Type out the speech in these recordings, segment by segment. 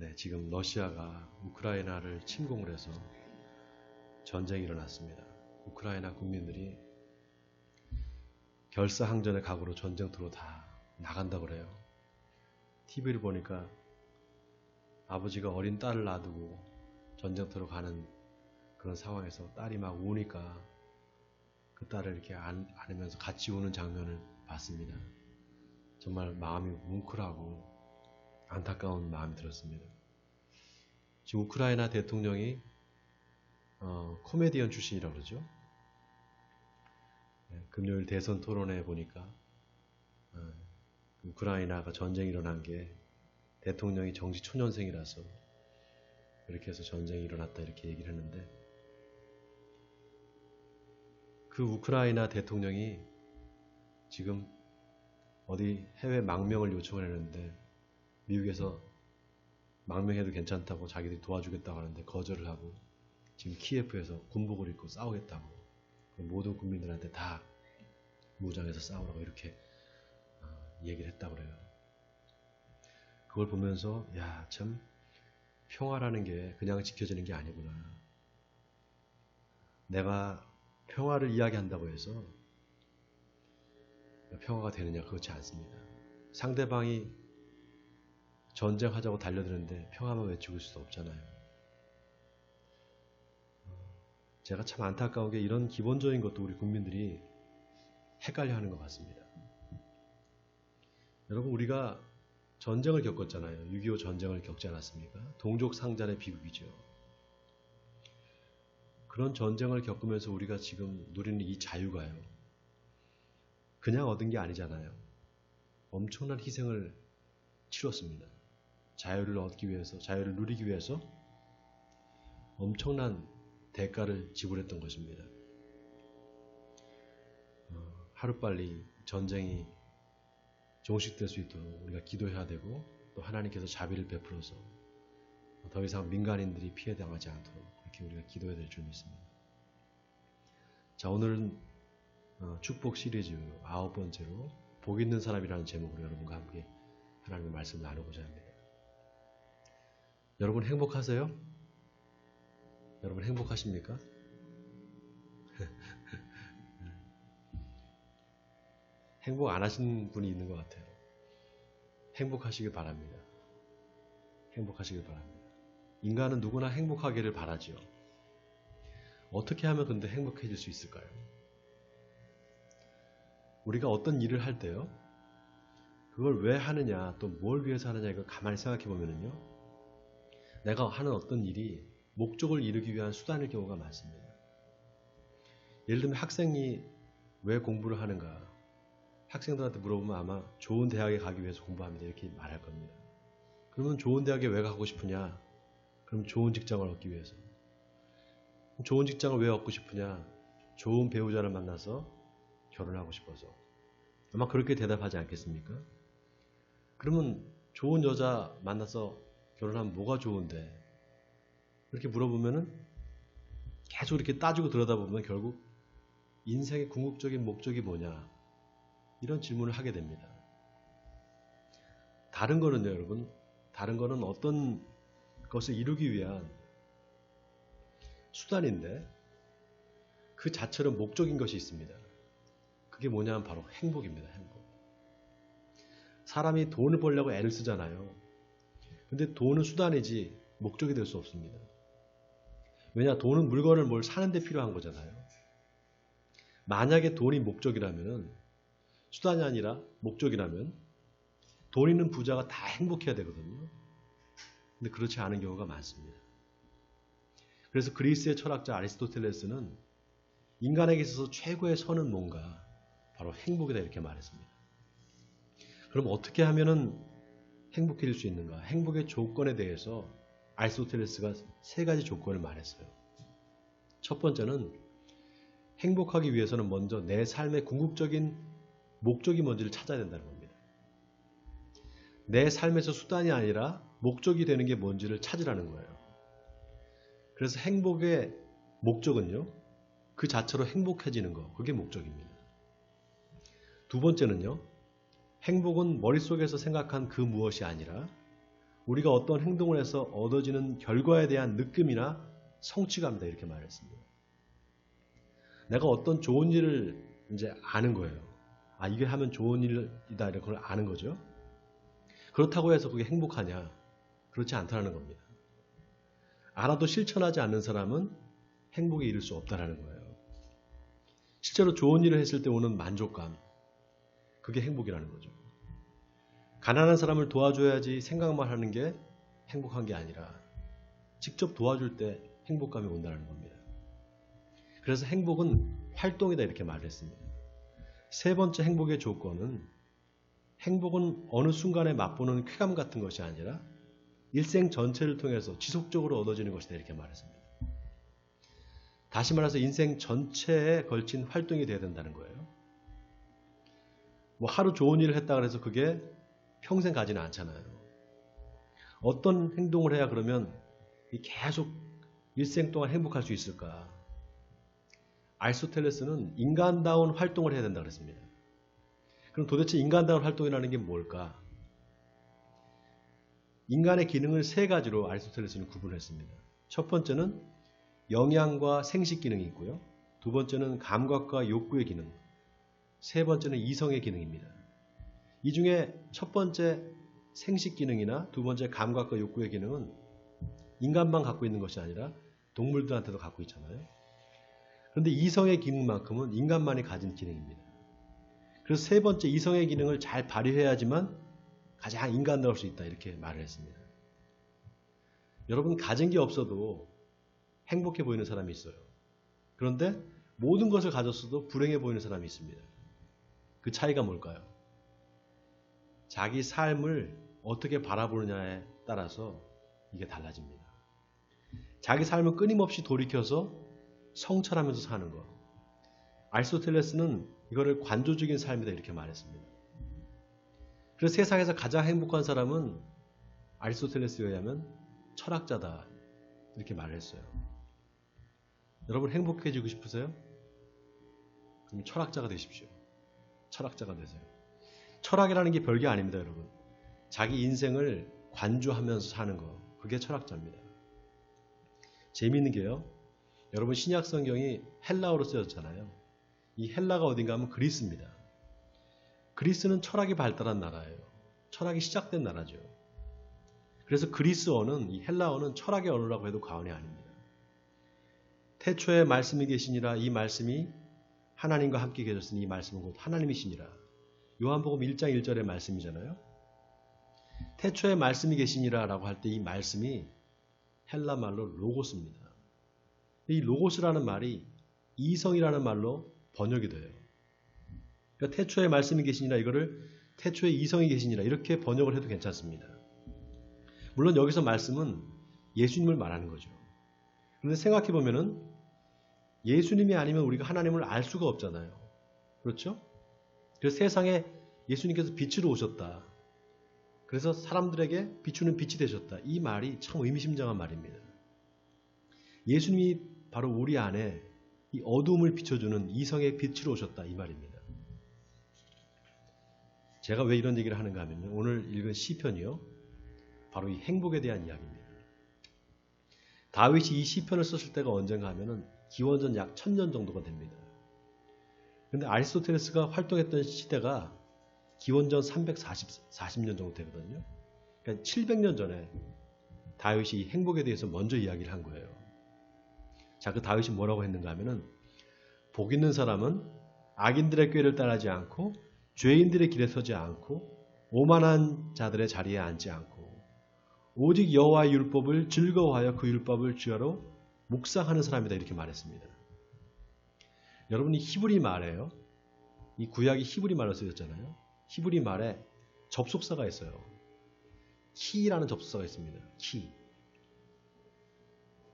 네, 지금 러시아가 우크라이나를 침공을 해서 전쟁이 일어났습니다. 우크라이나 국민들이 결사항전의 각오로 전쟁터로 다 나간다고 그래요. TV를 보니까 아버지가 어린 딸을 놔두고 전쟁터로 가는 그런 상황에서 딸이 막 우니까 그 딸을 이렇게 안, 안으면서 같이 우는 장면을 봤습니다. 정말 마음이 뭉클하고 안타까운 마음이 들었습니다. 지금 우크라이나 대통령이 어, 코미디언 출신이라고 그러죠. 네, 금요일 대선 토론회 보니까 어, 우크라이나가 전쟁이 일어난 게 대통령이 정시 초년생이라서 이렇게 해서 전쟁이 일어났다 이렇게 얘기를 했는데 그 우크라이나 대통령이 지금 어디 해외 망명을 요청을 했는데 미국에서 망명해도 괜찮다고 자기들이 도와주겠다고 하는데 거절을 하고 지금 키예프에서 군복을 입고 싸우겠다고 모든 국민들한테 다 무장해서 싸우라고 이렇게 어, 얘기를 했다고 그래요. 그걸 보면서 야 참 평화라는 게 그냥 지켜지는 게 아니구나. 내가 평화를 이야기한다고 해서 평화가 되느냐 그렇지 않습니다. 상대방이 전쟁하자고 달려드는데 평화만 외치고 있을 수 없잖아요. 제가 참 안타까운 게 이런 기본적인 것도 우리 국민들이 헷갈려 하는 것 같습니다. 여러분 우리가 전쟁을 겪었잖아요. 6.25 전쟁을 겪지 않았습니까? 동족 상잔의 비극이죠. 그런 전쟁을 겪으면서 우리가 지금 누리는 이 자유가요. 그냥 얻은 게 아니잖아요. 엄청난 희생을 치렀습니다. 자유를 얻기 위해서, 자유를 누리기 위해서 엄청난 대가를 지불했던 것입니다. 어, 하루빨리 전쟁이 종식될 수 있도록 우리가 기도해야 되고 또 하나님께서 자비를 베풀어서 더 이상 민간인들이 피해 당하지 않도록 이렇게 우리가 기도해야 될 줄 믿습니다. 자 오늘은 어, 축복 시리즈 아홉 번째로 복 있는 사람이라는 제목으로 여러분과 함께 하나님의 말씀 나누고자 합니다. 여러분 행복하세요? 여러분 행복하십니까? 행복 안 하신 분이 있는 것 같아요. 행복하시길 바랍니다. 행복하시길 바랍니다. 인간은 누구나 행복하기를 바라지요. 어떻게 하면 근데 행복해질 수 있을까요? 우리가 어떤 일을 할 때요. 그걸 왜 하느냐, 또 뭘 위해서 하느냐 이걸 가만히 생각해 보면은요. 내가 하는 어떤 일이 목적을 이루기 위한 수단일 경우가 많습니다. 예를 들면 학생이 왜 공부를 하는가? 학생들한테 물어보면 아마 좋은 대학에 가기 위해서 공부합니다. 이렇게 말할 겁니다. 그러면 좋은 대학에 왜 가고 싶으냐? 그럼 좋은 직장을 얻기 위해서. 좋은 직장을 왜 얻고 싶으냐? 좋은 배우자를 만나서 결혼하고 싶어서. 아마 그렇게 대답하지 않겠습니까? 그러면 좋은 여자 만나서 결혼하면 뭐가 좋은데? 이렇게 물어보면은 계속 이렇게 따지고 들여다보면 결국 인생의 궁극적인 목적이 뭐냐? 이런 질문을 하게 됩니다. 다른 거는요, 여러분. 다른 거는 어떤 것을 이루기 위한 수단인데 그 자체로 목적인 것이 있습니다. 그게 뭐냐면 바로 행복입니다. 행복. 사람이 돈을 벌려고 애를 쓰잖아요. 근데 돈은 수단이지 목적이 될 수 없습니다. 왜냐 돈은 물건을 뭘 사는데 필요한 거잖아요. 만약에 돈이 목적이라면 수단이 아니라 목적이라면 돈 있는 부자가 다 행복해야 되거든요. 근데 그렇지 않은 경우가 많습니다. 그래서 그리스의 철학자 아리스토텔레스는 인간에게 있어서 최고의 선은 뭔가 바로 행복이다 이렇게 말했습니다. 그럼 어떻게 하면은 행복해질 수 있는가? 행복의 조건에 대해서 아리스토텔레스가 세 가지 조건을 말했어요. 첫 번째는 행복하기 위해서는 먼저 내 삶의 궁극적인 목적이 뭔지를 찾아야 된다는 겁니다. 내 삶에서 수단이 아니라 목적이 되는 게 뭔지를 찾으라는 거예요. 그래서 행복의 목적은요, 그 자체로 행복해지는 거, 그게 목적입니다. 두 번째는요, 행복은 머릿속에서 생각한 그 무엇이 아니라 우리가 어떤 행동을 해서 얻어지는 결과에 대한 느낌이나 성취감이다 이렇게 말했습니다. 내가 어떤 좋은 일을 이제 아는 거예요. 아 이게 하면 좋은 일이다 걸 아는 거죠. 그렇다고 해서 그게 행복하냐? 그렇지 않다는 겁니다. 알아도 실천하지 않는 사람은 행복에 이를 수 없다라는 거예요. 실제로 좋은 일을 했을 때 오는 만족감, 그게 행복이라는 거죠. 가난한 사람을 도와줘야지 생각만 하는 게 행복한 게 아니라 직접 도와줄 때 행복감이 온다는 겁니다. 그래서 행복은 활동이다 이렇게 말을 했습니다. 세 번째 행복의 조건은 행복은 어느 순간에 맛보는 쾌감 같은 것이 아니라 일생 전체를 통해서 지속적으로 얻어지는 것이다 이렇게 말했습니다. 다시 말해서 인생 전체에 걸친 활동이 되어야 된다는 거예요. 뭐 하루 좋은 일을 했다 그래서 그게 평생 가지는 않잖아요. 어떤 행동을 해야 그러면 계속 일생 동안 행복할 수 있을까? 알스토텔레스는 인간다운 활동을 해야 된다 그랬습니다. 그럼 도대체 인간다운 활동이라는 게 뭘까? 인간의 기능을 세 가지로 아리스토텔레스는 구분했습니다. 첫 번째는 영양과 생식 기능이 있고요. 두 번째는 감각과 욕구의 기능. 세 번째는 이성의 기능입니다. 이 중에 첫 번째 생식 기능이나 두 번째 감각과 욕구의 기능은 인간만 갖고 있는 것이 아니라 동물들한테도 갖고 있잖아요. 그런데 이성의 기능만큼은 인간만이 가진 기능입니다. 그래서 세 번째 이성의 기능을 잘 발휘해야지만 가장 인간다울 수 있다 이렇게 말을 했습니다. 여러분 가진 게 없어도 행복해 보이는 사람이 있어요. 그런데 모든 것을 가졌어도 불행해 보이는 사람이 있습니다. 그 차이가 뭘까요? 자기 삶을 어떻게 바라보느냐에 따라서 이게 달라집니다. 자기 삶을 끊임없이 돌이켜서 성찰하면서 사는 것. 알소텔레스는 이거를 관조적인 삶이다 이렇게 말했습니다. 그래서 세상에서 가장 행복한 사람은 아리스토텔레스에 의하면 철학자다 이렇게 말을 했어요. 여러분 행복해지고 싶으세요? 그럼 철학자가 되십시오. 철학자가 되세요. 철학이라는 게 별게 아닙니다, 여러분. 자기 인생을 관조하면서 사는 거. 그게 철학자입니다. 재미있는 게요. 여러분 신약 성경이 헬라어로 쓰였잖아요. 이 헬라가 어딘가 하면 그리스입니다. 그리스는 철학이 발달한 나라예요. 철학이 시작된 나라죠. 그래서 그리스어는 이 헬라어는 철학의 언어라고 해도 과언이 아닙니다. 태초에 말씀이 계시니라 이 말씀이 하나님과 함께 계셨으니 이 말씀은 곧 하나님이시니라. 요한복음 1장 1절의 말씀이잖아요. 태초에 말씀이 계시니라 라고 할 때 이 말씀이 헬라 말로 로고스입니다. 이 로고스라는 말이 이성이라는 말로 번역이 돼요. 그러니까 태초에 말씀이 계시니라 이거를 태초에 이성이 계시니라 이렇게 번역을 해도 괜찮습니다. 물론 여기서 말씀은 예수님을 말하는 거죠. 그런데 생각해 보면은 예수님이 아니면 우리가 하나님을 알 수가 없잖아요. 그렇죠? 그래서 세상에 예수님께서 빛으로 오셨다. 그래서 사람들에게 비추는 빛이 되셨다. 이 말이 참 의미심장한 말입니다. 예수님이 바로 우리 안에 이 어둠을 비춰주는 이성의 빛으로 오셨다. 이 말입니다. 제가 왜 이런 얘기를 하는가 하면요. 오늘 읽은 시편이요. 바로 이 행복에 대한 이야기입니다. 다윗이 이 시편을 썼을 때가 언젠가 하면은 기원전 약 1000년 정도가 됩니다. 근데 아리스토텔레스가 활동했던 시대가 기원전 340 40년 정도 되거든요. 그러니까 700년 전에 다윗이 행복에 대해서 먼저 이야기를 한 거예요. 자, 그 다윗이 뭐라고 했는가 하면은 복 있는 사람은 악인들의 꾀를 따르지 않고 죄인들의 길에 서지 않고 오만한 자들의 자리에 앉지 않고 오직 여호와의 율법을 즐거워하여 그 율법을 주야로 묵상하는 사람이다 이렇게 말했습니다. 여러분이 히브리 말에요. 이 구약이 히브리 말로 쓰였잖아요. 히브리 말에 접속사가 있어요. 키라는 접속사가 있습니다. 키.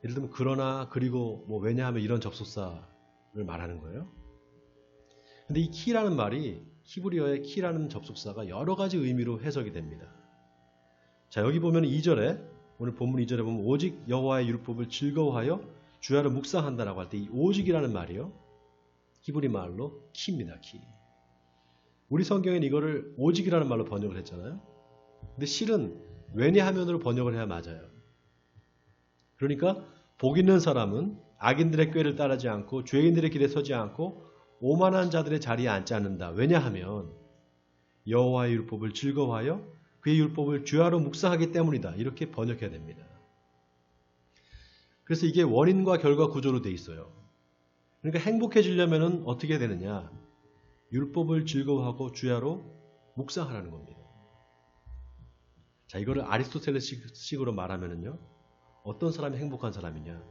예를 들면 그러나 그리고 뭐 왜냐하면 이런 접속사를 말하는 거예요. 근데 이 키라는 말이 히브리어의 키라는 접속사가 여러 가지 의미로 해석이 됩니다. 자, 여기 보면 2절에 오늘 본문 2절에 보면 오직 여호와의 율법을 즐거워하여 주야를 묵상한다라고 할 때 이 오직이라는 말이요. 히브리 말로 키입니다. 키. 우리 성경엔 이거를 오직이라는 말로 번역을 했잖아요. 근데 실은 왜냐하면으로 번역을 해야 맞아요. 그러니까 복 있는 사람은 악인들의 꾀를 따르지 않고 죄인들의 길에 서지 않고 오만한 자들의 자리에 앉지 않는다. 왜냐하면 여호와의 율법을 즐거워하여 그의 율법을 주야로 묵상하기 때문이다. 이렇게 번역해야 됩니다. 그래서 이게 원인과 결과 구조로 돼 있어요. 그러니까 행복해지려면 어떻게 되느냐? 율법을 즐거워하고 주야로 묵상하라는 겁니다. 자, 이거를 아리스토텔레스식으로 말하면은요. 어떤 사람이 행복한 사람이냐?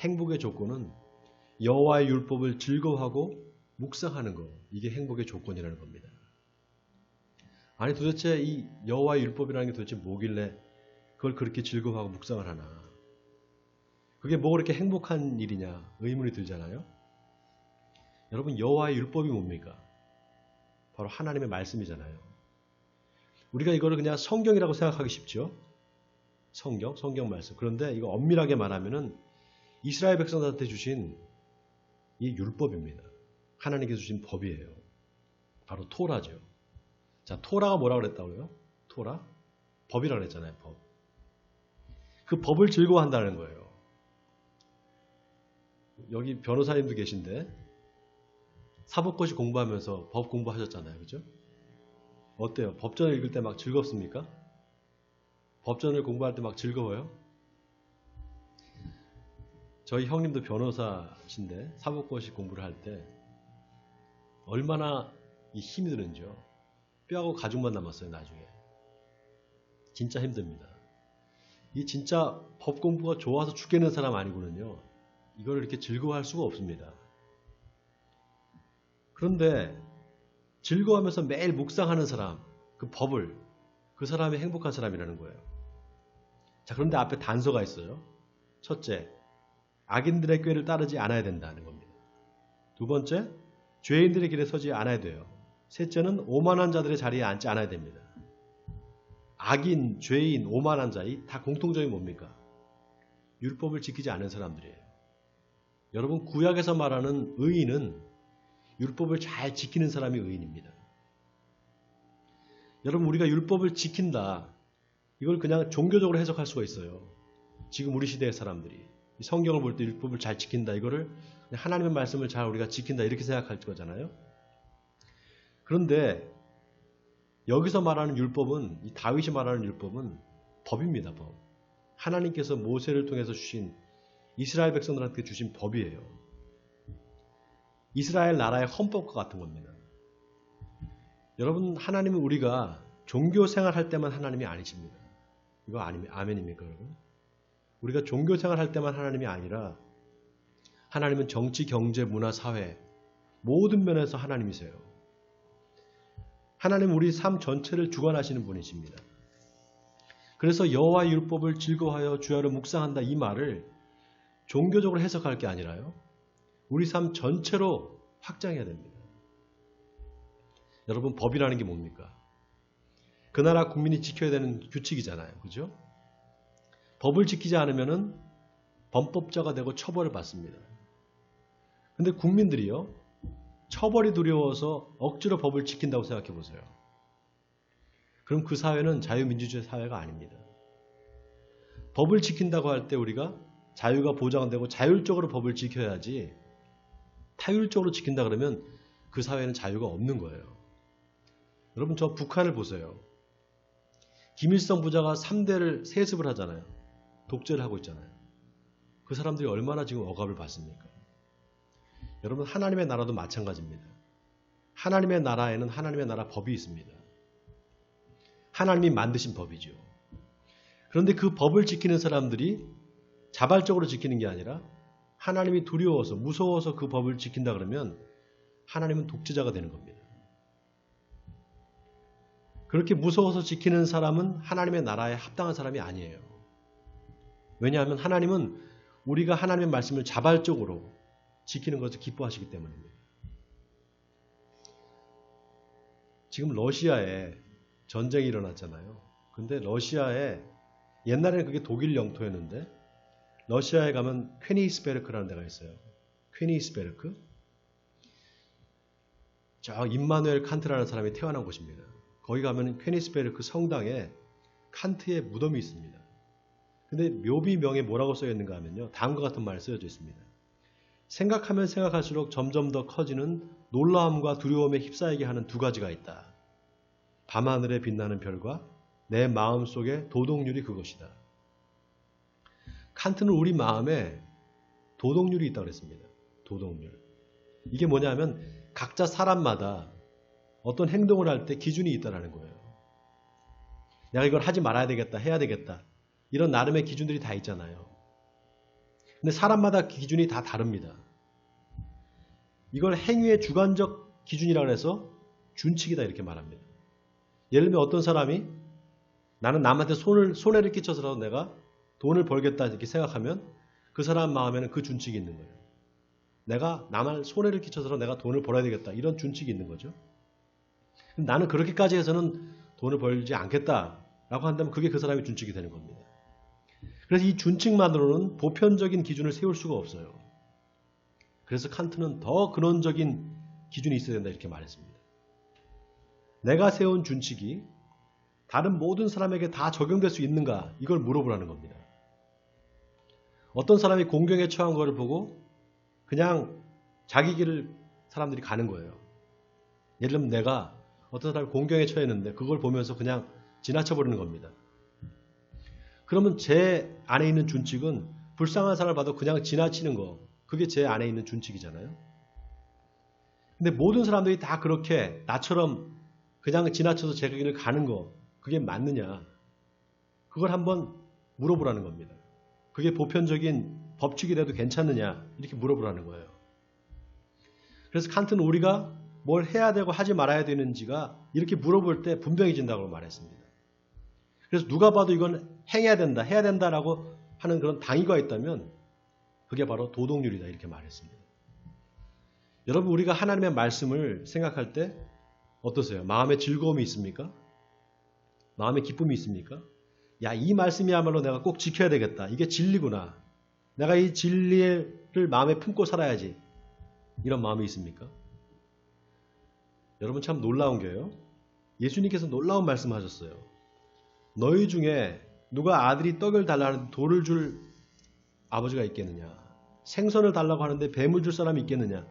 행복의 조건은 여호와의 율법을 즐거워하고 묵상하는 거. 이게 행복의 조건이라는 겁니다. 아니 도대체 이 여호와의 율법이라는 게 도대체 뭐길래 그걸 그렇게 즐거워하고 묵상을 하나? 그게 뭐 그렇게 행복한 일이냐 의문이 들잖아요. 여러분 여호와의 율법이 뭡니까? 바로 하나님의 말씀이잖아요. 우리가 이거를 그냥 성경이라고 생각하기 쉽죠. 성경, 성경 말씀. 그런데 이거 엄밀하게 말하면은 이스라엘 백성들한테 주신 이 율법입니다. 하나님께서 주신 법이에요. 바로 토라죠. 자, 토라가 뭐라 그랬다고요? 토라? 법이라 그랬잖아요, 법. 그 법을 즐거워한다는 거예요. 여기 변호사님도 계신데 사법고시 공부하면서 법 공부하셨잖아요. 그죠? 어때요? 법전을 읽을 때 막 즐겁습니까? 법전을 공부할 때 막 즐거워요? 저희 형님도 변호사신데 사법고시 공부를 할 때 얼마나 힘이 드는지요. 뼈하고 가죽만 남았어요, 나중에. 진짜 힘듭니다. 이 진짜 법 공부가 좋아서 죽겠는 사람 아니고는요. 이걸 이렇게 즐거워할 수가 없습니다. 그런데 즐거워하면서 매일 묵상하는 사람, 그 법을, 그 사람이 행복한 사람이라는 거예요. 자, 그런데 앞에 단서가 있어요. 첫째, 악인들의 꾀를 따르지 않아야 된다는 겁니다. 두 번째, 죄인들의 길에 서지 않아야 돼요. 셋째는 오만한 자들의 자리에 앉지 않아야 됩니다. 악인, 죄인, 오만한 자, 이 다 공통점이 뭡니까? 율법을 지키지 않은 사람들이에요. 여러분, 구약에서 말하는 의인은 율법을 잘 지키는 사람이 의인입니다. 여러분, 우리가 율법을 지킨다. 이걸 그냥 종교적으로 해석할 수가 있어요. 지금 우리 시대의 사람들이. 성경을 볼 때 율법을 잘 지킨다. 이거를 하나님의 말씀을 잘 우리가 지킨다. 이렇게 생각할 거잖아요. 그런데 여기서 말하는 율법은 이 다윗이 말하는 율법은 법입니다. 법. 하나님께서 모세를 통해서 주신 이스라엘 백성들한테 주신 법이에요. 이스라엘 나라의 헌법과 같은 겁니다. 여러분 하나님은 우리가 종교 생활할 때만 하나님이 아니십니다. 이거 아니, 아멘입니까 여러분? 우리가 종교 생활할 때만 하나님이 아니라 하나님은 정치, 경제, 문화, 사회 모든 면에서 하나님이세요. 하나님 우리 삶 전체를 주관하시는 분이십니다. 그래서 여호와 율법을 즐거워하여 주야로 묵상한다 이 말을 종교적으로 해석할 게 아니라요. 우리 삶 전체로 확장해야 됩니다. 여러분 법이라는 게 뭡니까? 그 나라 국민이 지켜야 되는 규칙이잖아요. 그죠? 법을 지키지 않으면은 범법자가 되고 처벌을 받습니다. 근데 국민들이요. 처벌이 두려워서 억지로 법을 지킨다고 생각해 보세요. 그럼 그 사회는 자유민주주의 사회가 아닙니다. 법을 지킨다고 할 때 우리가 자유가 보장되고 자율적으로 법을 지켜야지 타율적으로 지킨다 그러면 그 사회는 자유가 없는 거예요. 여러분 저 북한을 보세요. 김일성 부자가 3대를 세습을 하잖아요. 독재를 하고 있잖아요. 그 사람들이 얼마나 지금 억압을 받습니까? 여러분 하나님의 나라도 마찬가지입니다. 하나님의 나라에는 하나님의 나라 법이 있습니다. 하나님이 만드신 법이죠. 그런데 그 법을 지키는 사람들이 자발적으로 지키는 게 아니라 하나님이 두려워서 무서워서 그 법을 지킨다 그러면 하나님은 독재자가 되는 겁니다. 그렇게 무서워서 지키는 사람은 하나님의 나라에 합당한 사람이 아니에요. 왜냐하면 하나님은 우리가 하나님의 말씀을 자발적으로 지키는 것을 기뻐하시기 때문입니다. 지금 러시아에 전쟁이 일어났잖아요. 근데 러시아에 옛날에는 그게 독일 영토였는데 러시아에 가면 퀘니스베르크라는 데가 있어요. 퀘니스베르크. 저 임마누엘 칸트라는 사람이 태어난 곳입니다. 거기 가면 퀘니스베르크 성당에 칸트의 무덤이 있습니다. 근데 묘비명에 뭐라고 써여 있는가 하면요. 다음과 같은 말이 쓰여져 있습니다. 생각하면 생각할수록 점점 더 커지는 놀라움과 두려움에 휩싸이게 하는 두 가지가 있다. 밤하늘에 빛나는 별과 내 마음 속의 도덕률이 그것이다. 칸트는 우리 마음에 도덕률이 있다고 그랬습니다. 도덕률. 이게 뭐냐면 각자 사람마다 어떤 행동을 할 때 기준이 있다라는 거예요. 내가 이걸 하지 말아야 되겠다, 해야 되겠다. 이런 나름의 기준들이 다 있잖아요. 근데 사람마다 기준이 다 다릅니다. 이걸 행위의 주관적 기준이라고 해서 준칙이다 이렇게 말합니다. 예를 들면 어떤 사람이 나는 남한테 손을, 손해를 끼쳐서라도 내가 돈을 벌겠다 이렇게 생각하면 그 사람 마음에는 그 준칙이 있는 거예요. 내가 남을 손해를 끼쳐서 내가 돈을 벌어야 되겠다. 이런 준칙이 있는 거죠. 나는 그렇게까지 해서는 돈을 벌지 않겠다라고 한다면 그게 그 사람의 준칙이 되는 겁니다. 그래서 이 준칙만으로는 보편적인 기준을 세울 수가 없어요. 그래서 칸트는 더 근원적인 기준이 있어야 된다 이렇게 말했습니다. 내가 세운 준칙이 다른 모든 사람에게 다 적용될 수 있는가 이걸 물어보라는 겁니다. 어떤 사람이 공경에 처한 것을 보고 그냥 자기 길을 사람들이 가는 거예요. 예를 들면 내가 어떤 사람이 공경에 처했는데 그걸 보면서 그냥 지나쳐버리는 겁니다. 그러면 제 안에 있는 준칙은 불쌍한 사람을 봐도 그냥 지나치는 거. 그게 제 안에 있는 준칙이잖아요. 근데 모든 사람들이 다 그렇게 나처럼 그냥 지나쳐서 제 길을 가는 거. 그게 맞느냐. 그걸 한번 물어보라는 겁니다. 그게 보편적인 법칙이라도 괜찮느냐 이렇게 물어보라는 거예요. 그래서 칸트는 우리가 뭘 해야 되고 하지 말아야 되는지가 이렇게 물어볼 때 분명해진다고 말했습니다. 그래서 누가 봐도 이건 행해야 된다, 해야 된다라고 하는 그런 당위가 있다면 그게 바로 도덕률이다 이렇게 말했습니다. 여러분 우리가 하나님의 말씀을 생각할 때 어떠세요? 마음에 즐거움이 있습니까? 마음에 기쁨이 있습니까? 야, 이 말씀이야말로 내가 꼭 지켜야 되겠다. 이게 진리구나. 내가 이 진리를 마음에 품고 살아야지. 이런 마음이 있습니까? 여러분 참 놀라운 게요. 예수님께서 놀라운 말씀을 하셨어요. 너희 중에 누가 아들이 떡을 달라는 돌을 줄 아버지가 있겠느냐? 생선을 달라고 하는데 뱀을 줄 사람이 있겠느냐?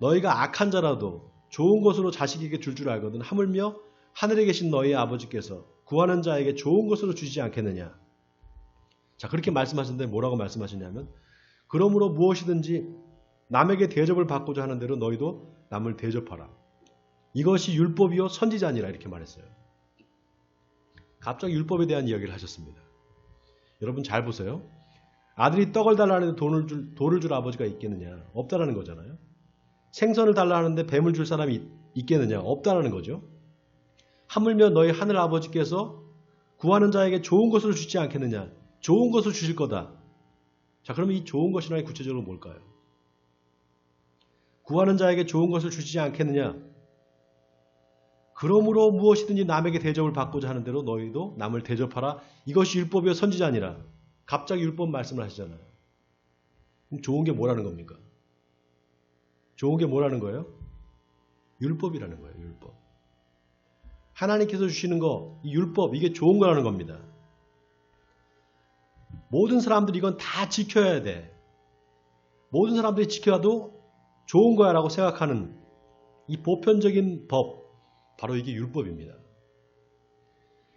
너희가 악한 자라도 좋은 것으로 자식에게 줄줄 줄 알거든 하물며 하늘에 계신 너희 아버지께서 구하는 자에게 좋은 것으로 주시지 않겠느냐? 자, 그렇게 말씀하셨는데 뭐라고 말씀하셨냐면 그러므로 무엇이든지 남에게 대접을 받고자 하는 대로 너희도 남을 대접하라. 이것이 율법이요 선지자니라 이렇게 말했어요. 갑자기 율법에 대한 이야기를 하셨습니다. 여러분 잘 보세요. 아들이 떡을 달라는데 돈을 줄, 돌을 줄 아버지가 있겠느냐? 없다라는 거잖아요. 생선을 달라 하는데 뱀을 줄 사람이 있겠느냐? 없다라는 거죠. 하물며 너희 하늘 아버지께서 구하는 자에게 좋은 것을 주지 않겠느냐? 좋은 것을 주실 거다. 자, 그러면 이 좋은 것이라는 게 구체적으로 뭘까요? 구하는 자에게 좋은 것을 주지 않겠느냐? 그러므로 무엇이든지 남에게 대접을 받고자 하는 대로 너희도 남을 대접하라. 이것이 율법이요 선지자니라. 갑자기 율법 말씀을 하시잖아요. 그럼 좋은 게 뭐라는 겁니까? 좋은 게 뭐라는 거예요? 율법이라는 거예요. 율법. 하나님께서 주시는 거, 이 율법, 이게 좋은 거라는 겁니다. 모든 사람들이 이건 다 지켜야 돼. 모든 사람들이 지켜도 좋은 거야 라고 생각하는 이 보편적인 법, 바로 이게 율법입니다.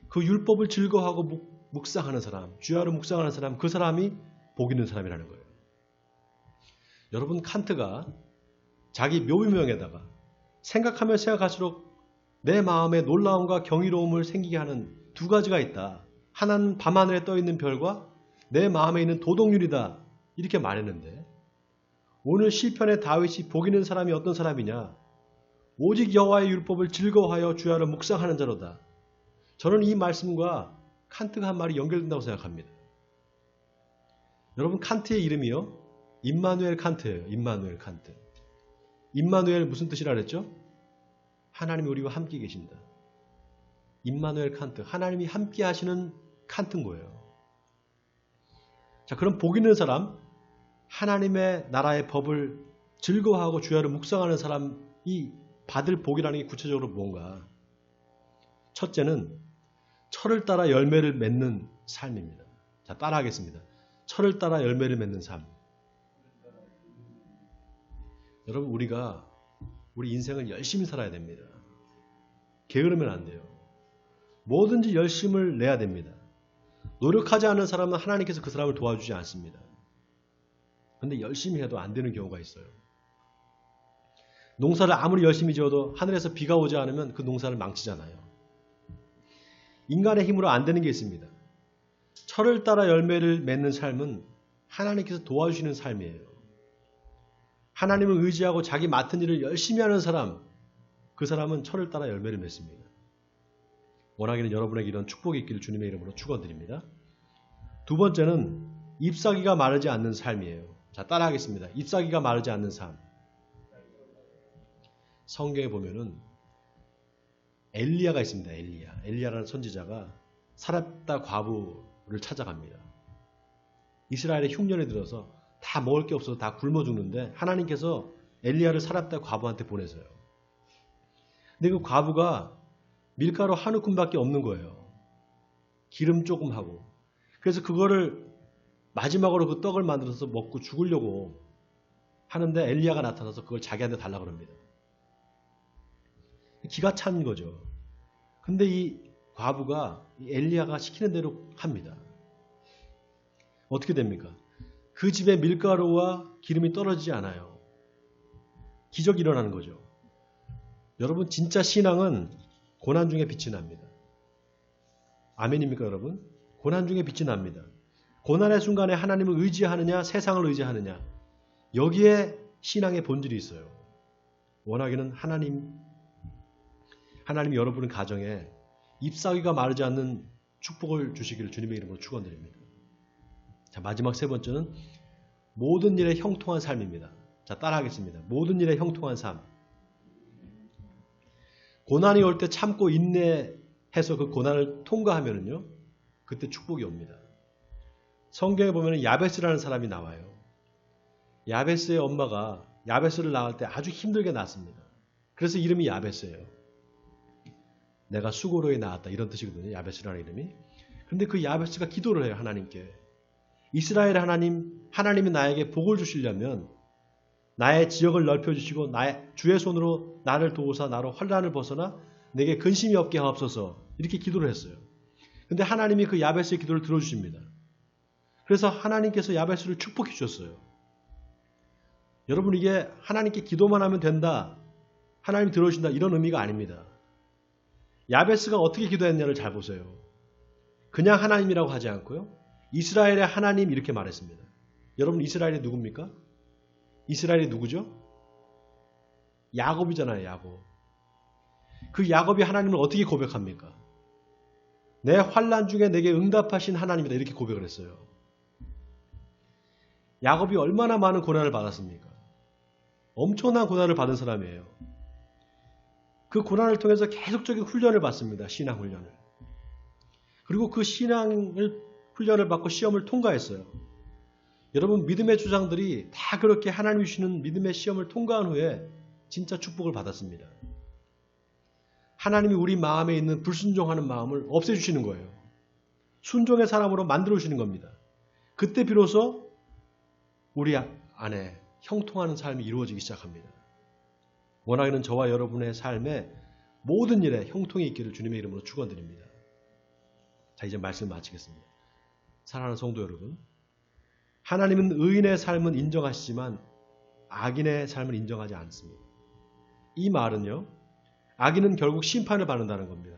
그 율법을 즐거워하고 묵상하는 사람, 주야로 묵상하는 사람, 그 사람이 복 있는 사람이라는 거예요. 여러분, 칸트가 자기 묘비명에다가 생각하면 생각할수록 내 마음에 놀라움과 경이로움을 생기게 하는 두 가지가 있다. 하나는 밤하늘에 떠 있는 별과 내 마음에 있는 도덕률이다. 이렇게 말했는데 오늘 시편의 다윗이 복 있는 사람이 어떤 사람이냐? 오직 여호와의 율법을 즐거워하여 주야를 묵상하는 자로다. 저는 이 말씀과 칸트가 한 말이 연결된다고 생각합니다. 여러분 칸트의 이름이요. 임마누엘 칸트예요. 임마누엘 칸트. 임마누엘 무슨 뜻이라 그랬죠? 하나님이 우리와 함께 계신다. 임마누엘 칸트, 하나님이 함께 하시는 칸트인 거예요. 자, 그럼 복 있는 사람, 하나님의 나라의 법을 즐거워하고 주야를 묵상하는 사람이 받을 복이라는 게 구체적으로 뭔가? 첫째는 철을 따라 열매를 맺는 삶입니다. 자, 따라하겠습니다. 철을 따라 열매를 맺는 삶. 여러분, 우리가 우리 인생을 열심히 살아야 됩니다. 게으르면 안 돼요. 뭐든지 열심을 내야 됩니다. 노력하지 않는 사람은 하나님께서 그 사람을 도와주지 않습니다. 근데 열심히 해도 안 되는 경우가 있어요. 농사를 아무리 열심히 지어도 하늘에서 비가 오지 않으면 그 농사를 망치잖아요. 인간의 힘으로 안 되는 게 있습니다. 철을 따라 열매를 맺는 삶은 하나님께서 도와주시는 삶이에요. 하나님을 의지하고 자기 맡은 일을 열심히 하는 사람, 그 사람은 철을 따라 열매를 맺습니다. 원하기는 여러분에게 이런 축복이 있기를 주님의 이름으로 축원드립니다. 두 번째는 잎사귀가 마르지 않는 삶이에요. 자, 따라하겠습니다. 잎사귀가 마르지 않는 삶. 성경에 보면은 엘리야가 있습니다. 엘리야. 엘리야라는 선지자가 살았다 과부를 찾아갑니다. 이스라엘의 흉년에 들어서 다 먹을 게 없어서 다 굶어 죽는데 하나님께서 엘리야를 살았다 과부한테 보내서요. 근데 그 과부가 밀가루 한 움큼밖에 없는 거예요. 기름 조금 하고. 그래서 그거를 마지막으로 그 떡을 만들어서 먹고 죽으려고 하는데 엘리야가 나타나서 그걸 자기한테 달라 그럽니다. 기가 찬 거죠. 근데 이 과부가 엘리야가 시키는 대로 합니다. 어떻게 됩니까? 그 집에 밀가루와 기름이 떨어지지 않아요. 기적이 일어나는 거죠. 여러분 진짜 신앙은 고난 중에 빛이 납니다. 아멘입니까 여러분? 고난 중에 빛이 납니다. 고난의 순간에 하나님을 의지하느냐 세상을 의지하느냐 여기에 신앙의 본질이 있어요. 원하기는 하나님 하나님이 여러분의 가정에 잎사귀가 마르지 않는 축복을 주시기를 주님의 이름으로 축원드립니다. 자, 마지막 세 번째는 모든 일에 형통한 삶입니다. 자, 따라하겠습니다. 모든 일에 형통한 삶. 고난이 올 때 참고 인내해서 그 고난을 통과하면은요, 그때 축복이 옵니다. 성경에 보면 야베스라는 사람이 나와요. 야베스의 엄마가 야베스를 낳을 때 아주 힘들게 낳습니다. 그래서 이름이 야베스예요. 내가 수고로에 나왔다 이런 뜻이거든요. 야베스라는 이름이. 근데 그 야베스가 기도를 해요. 하나님께. 이스라엘 하나님, 하나님이 나에게 복을 주시려면 나의 지역을 넓혀주시고 나의 주의 손으로 나를 도우사 나로 환란을 벗어나 내게 근심이 없게 하옵소서 이렇게 기도를 했어요. 근데 하나님이 그 야베스의 기도를 들어주십니다. 그래서 하나님께서 야베스를 축복해 주셨어요. 여러분 이게 하나님께 기도만 하면 된다. 하나님 들어주신다. 이런 의미가 아닙니다. 야베스가 어떻게 기도했냐를 잘 보세요. 그냥 하나님이라고 하지 않고요. 이스라엘의 하나님 이렇게 말했습니다. 여러분 이스라엘이 누굽니까? 이스라엘이 누구죠? 야곱이잖아요, 야곱. 그 야곱이 하나님을 어떻게 고백합니까? 내 환란 중에 내게 응답하신 하나님이다 이렇게 고백을 했어요. 야곱이 얼마나 많은 고난을 받았습니까? 엄청난 고난을 받은 사람이에요. 그 고난을 통해서 계속적인 훈련을 받습니다. 신앙 훈련을. 그리고 그 신앙을 훈련을 받고 시험을 통과했어요. 여러분 믿음의 주장들이 다 그렇게 하나님이 주시는 믿음의 시험을 통과한 후에 진짜 축복을 받았습니다. 하나님이 우리 마음에 있는 불순종하는 마음을 없애주시는 거예요. 순종의 사람으로 만들어 주시는 겁니다. 그때 비로소 우리 안에 형통하는 삶이 이루어지기 시작합니다. 원하기는 저와 여러분의 삶에 모든 일에 형통이 있기를 주님의 이름으로 축원드립니다. 자 이제 말씀 마치겠습니다. 사랑하는 성도 여러분, 하나님은 의인의 삶은 인정하시지만 악인의 삶을 인정하지 않습니다. 이 말은요, 악인은 결국 심판을 받는다는 겁니다.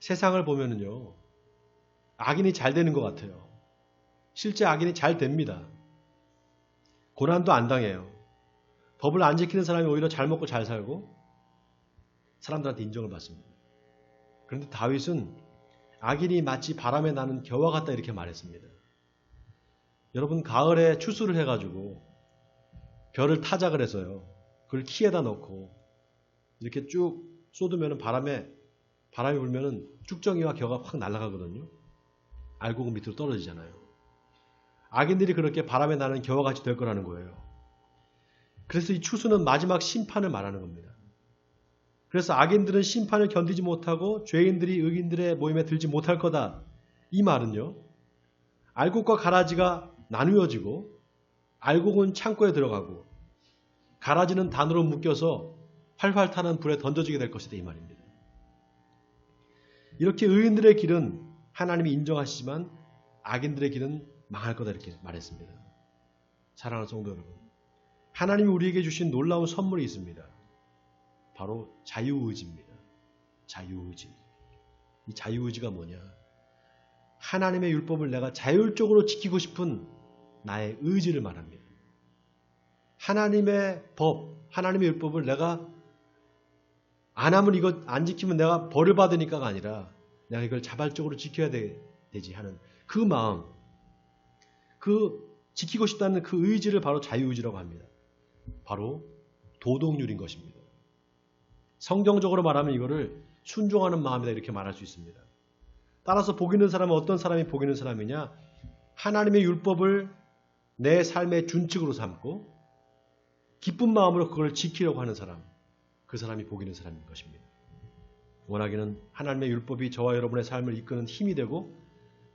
세상을 보면은요, 악인이 잘 되는 것 같아요. 실제 악인이 잘 됩니다. 고난도 안 당해요. 법을 안 지키는 사람이 오히려 잘 먹고 잘 살고 사람들한테 인정을 받습니다. 그런데 다윗은 악인이 마치 바람에 나는 겨와 같다 이렇게 말했습니다. 여러분 가을에 추수를 해가지고 별을 타자 그래서요. 그걸 키에다 넣고 이렇게 쭉 쏟으면 바람에 바람이 불면은 쭉정이와 겨가 확 날아가거든요. 알고 그 밑으로 떨어지잖아요. 악인들이 그렇게 바람에 나는 겨와 같이 될 거라는 거예요. 그래서 이 추수는 마지막 심판을 말하는 겁니다. 그래서 악인들은 심판을 견디지 못하고 죄인들이 의인들의 모임에 들지 못할 거다. 이 말은요. 알곡과 가라지가 나누어지고 알곡은 창고에 들어가고 가라지는 단으로 묶여서 활활 타는 불에 던져지게 될 것이다 이 말입니다. 이렇게 의인들의 길은 하나님이 인정하시지만 악인들의 길은 망할 거다 이렇게 말했습니다. 사랑하는 성도 여러분. 하나님이 우리에게 주신 놀라운 선물이 있습니다. 바로 자유의지입니다. 자유의지. 이 자유의지가 뭐냐? 하나님의 율법을 내가 자율적으로 지키고 싶은 나의 의지를 말합니다. 하나님의 법, 하나님의 율법을 내가 안 하면 이거 안 지키면 내가 벌을 받으니까가 아니라 내가 이걸 자발적으로 지켜야 되, 지 하는 그 마음, 그 지키고 싶다는 그 의지를 바로 자유의지라고 합니다. 바로 도덕률인 것입니다. 성경적으로 말하면 이거를 순종하는 마음이다 이렇게 말할 수 있습니다. 따라서 복 있는 사람은 어떤 사람이 복 있는 사람이냐? 하나님의 율법을 내 삶의 준칙으로 삼고 기쁜 마음으로 그걸 지키려고 하는 사람. 그 사람이 복 있는 사람인 것입니다. 원하기는 하나님의 율법이 저와 여러분의 삶을 이끄는 힘이 되고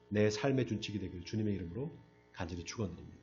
내 삶의 준칙이 되길 주님의 이름으로 간절히 축원드립니다.